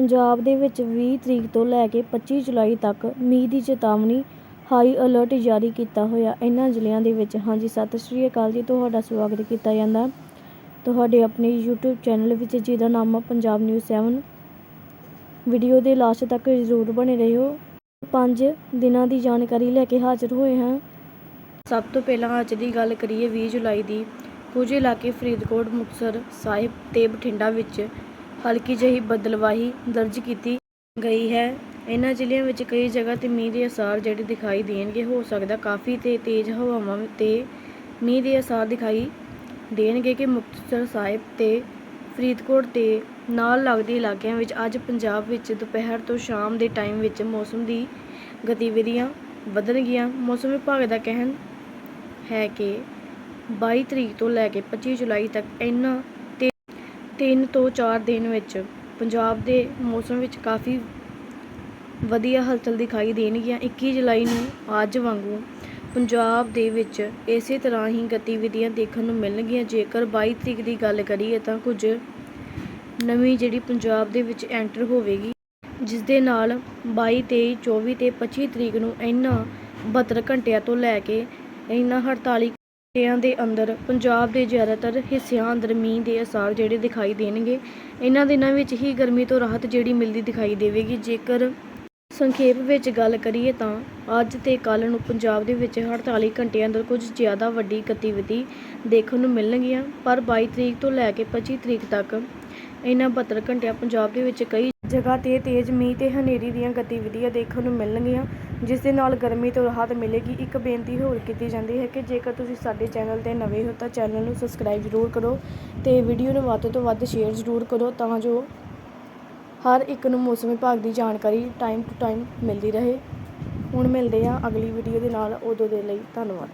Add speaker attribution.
Speaker 1: ਪੰਜਾਬ ਦੇ ਵਿੱਚ ਵੀਹ ਤਰੀਕ ਤੋਂ ਲੈ ਕੇ 25 ਜੁਲਾਈ ਤੱਕ ਮੀਂਹ ਦੀ ਚੇਤਾਵਨੀ ਹਾਈ ਅਲਰਟ ਜਾਰੀ ਕੀਤਾ ਹੋਇਆ। ਇਹਨਾਂ ਜ਼ਿਲ੍ਹਿਆਂ ਦੇ ਵਿੱਚ ਹਾਂਜੀ, ਸਤਿ ਸ਼੍ਰੀ ਅਕਾਲ ਜੀ। ਤੁਹਾਡਾ ਸਵਾਗਤ ਕੀਤਾ ਜਾਂਦਾ। ਤੁਹਾਡੇ ਆਪਣੇ YouTube ਚੈਨਲ ਵਿੱਚ, ਜਿਹਦਾ ਨਾਮ ਆ ਪੰਜਾਬ ਨਿਊਜ਼ 7 ਵੀਡੀਓ ਦੇ ਲਾਸਟ ਤੱਕ ਜ਼ਰੂਰ ਬਣੇ ਰਹਿਓ ਪੰਜ ਦਿਨਾਂ ਦੀ ਜਾਣਕਾਰੀ ਲੈ ਕੇ ਹਾਜ਼ਰ ਹੋਏ ਹਾਂ। ਸਭ ਤੋਂ ਪਹਿਲਾਂ ਅੱਜ ਦੀ ਗੱਲ ਕਰੀਏ 20 ਜੁਲਾਈ ਦੀ। ਕੁਝ ਇਲਾਕੇ ਫਰੀਦਕੋਟ, ਮੁਕਤਸਰ ਸਾਹਿਬ ਤੇ ਬਠਿੰਡਾ ਵਿੱਚ ਹਲਕੀ ਜਿਹੀ ਬਦਲਵਾਹੀ ਦਰਜ ਕੀਤੀ ਗਈ ਹੈ। ਇਹਨਾਂ ਜ਼ਿਲ੍ਹਿਆਂ ਵਿੱਚ ਕਈ ਜਗ੍ਹਾ ਤੇ ਮੀਂਹ ਦੇ ਅਸਾਰ ਜਿਹੜੇ ਦਿਖਾਈ ਦੇਣਗੇ, ਹੋ ਸਕਦਾ ਕਾਫੀ ਤੇ ਤੇਜ਼ ਹਵਾਵਾਂ ਤੇ ਮੀਂਹ ਦੇ ਅਸਾਰ ਦਿਖਾਈ ਦੇਣਗੇ ਕਿ ਮੁਕਤਸਰ ਸਾਹਿਬ ਤੇ ਫਰੀਦਕੋਟ ਤੇ ਨਾਲ ਲੱਗਦੇ ਇਲਾਕਿਆਂ ਵਿੱਚ ਅੱਜ ਪੰਜਾਬ ਵਿੱਚ ਦੁਪਹਿਰ ਤੋਂ ਸ਼ਾਮ ਦੇ ਟਾਈਮ ਵਿੱਚ ਮੌਸਮ ਦੀ ਗਤੀਵਿਧੀਆਂ ਵਧਣਗੀਆਂ। ਮੌਸਮ ਵਿਭਾਗ ਦਾ ਕਹਿਣ ਹੈ ਕਿ 22 ਤਰੀਕ ਤੋਂ ਲੈ ਕੇ 25 ਜੁਲਾਈ ਤੱਕ ਇਹਨਾਂ ਤਿੰਨ ਤੋਂ ਚਾਰ ਦਿਨ ਵਿੱਚ ਪੰਜਾਬ ਦੇ ਮੌਸਮ ਵਿੱਚ ਕਾਫੀ ਵਧੀਆ ਹਲਚਲ ਦਿਖਾਈ ਦੇਣਗੀਆਂ। 21 ਜੁਲਾਈ ਨੂੰ ਅੱਜ ਵਾਂਗੂ ਪੰਜਾਬ ਦੇ ਵਿੱਚ ਇਸੇ ਤਰ੍ਹਾਂ ਹੀ ਗਤੀਵਿਧੀਆਂ ਦੇਖਣ ਨੂੰ ਮਿਲਣਗੀਆਂ। ਜੇਕਰ 22 ਤਰੀਕ ਦੀ ਗੱਲ ਕਰੀਏ ਤਾਂ ਕੁਝ ਨਵੀਂ ਜਿਹੜੀ ਪੰਜਾਬ ਦੇ ਵਿੱਚ ਐਂਟਰ ਹੋਵੇਗੀ, ਜਿਸ ਦੇ ਨਾਲ 22 23 24 ਤੇ 25 ਤਰੀਕ ਨੂੰ ਇਹਨਾਂ 72 ਘੰਟਿਆਂ ਤੋਂ ਲੈ ਕੇ ਇਹਨਾਂ 48 ਘੰਟਿਆਂ ਦੇ ਅੰਦਰ, ਪੰਜਾਬ ਦੇ ਜ਼ਿਆਦਾਤਰ ਹਿੱਸਿਆਂ ਅੰਦਰ ਮੀਂਹ ਦੇ ਅਸਾਰ ਜਿਹੜੇ ਦਿਖਾਈ ਦੇਣਗੇ। ਇਹਨਾਂ ਦਿਨਾਂ ਵਿੱਚ ਹੀ ਗਰਮੀ ਤੋਂ ਰਾਹਤ ਜਿਹੜੀ ਮਿਲਦੀ ਦਿਖਾਈ ਦੇਵੇਗੀ। ਜੇਕਰ ਸੰਖੇਪ ਵਿੱਚ ਗੱਲ ਕਰੀਏ ਤਾਂ ਅੱਜ ਤੇ ਕੱਲ ਨੂੰ ਪੰਜਾਬ ਦੇ ਵਿੱਚ 48 ਘੰਟਿਆਂ ਅੰਦਰ ਕੁਝ ਜ਼ਿਆਦਾ ਵੱਡੀ ਗਤੀਵਿਧੀ ਦੇਖਣ ਨੂੰ ਮਿਲਣਗੀਆਂ, ਪਰ 22 ਤਰੀਕ ਤੋਂ ਲੈ ਕੇ 25 ਤਰੀਕ ਤੱਕ ਇਹਨਾਂ 72 ਘੰਟਿਆਂ ਪੰਜਾਬ ਦੇ ਵਿੱਚ ਕਈ ਜਗ੍ਹਾ ਤੇ ਤੇਜ਼ ਮੀਂਹ ਅਤੇ ਹਨੇਰੀ ਦੀਆਂ ਗਤੀਵਿਧੀਆਂ ਦੇਖਣ ਨੂੰ ਮਿਲਣਗੀਆਂ, ਜਿਸ ਦੇ ਨਾਲ ਗਰਮੀ ਤੋਂ ਰਾਹਤ ਮਿਲੇਗੀ। ਇੱਕ ਬੇਨਤੀ ਹੋਰ ਕੀਤੀ ਜਾਂਦੀ ਹੈ ਕਿ ਜੇਕਰ ਤੁਸੀਂ ਸਾਡੇ ਚੈਨਲ ਤੇ ਨਵੇਂ ਹੋ ਤਾਂ ਚੈਨਲ ਨੂੰ ਸਬਸਕ੍ਰਾਈਬ ਜ਼ਰੂਰ ਕਰੋ ਅਤੇ ਵੀਡੀਓ ਨੂੰ ਵੱਧ ਤੋਂ ਵੱਧ ਸ਼ੇਅਰ ਜ਼ਰੂਰ ਕਰੋ ਤਾਂ ਜੋ ਹਰ ਇੱਕ ਨੂੰ ਮੌਸਮ ਵਿਭਾਗ ਦੀ ਜਾਣਕਾਰੀ ਟਾਈਮ ਟੂ ਟਾਈਮ ਮਿਲਦੀ ਰਹੇ। ਹੁਣ ਮਿਲਦੇ ਹਾਂ ਅਗਲੀ ਵੀਡੀਓ ਦੇ ਨਾਲ। ਉਦੋਂ ਦੇ ਲਈ ਧੰਨਵਾਦ।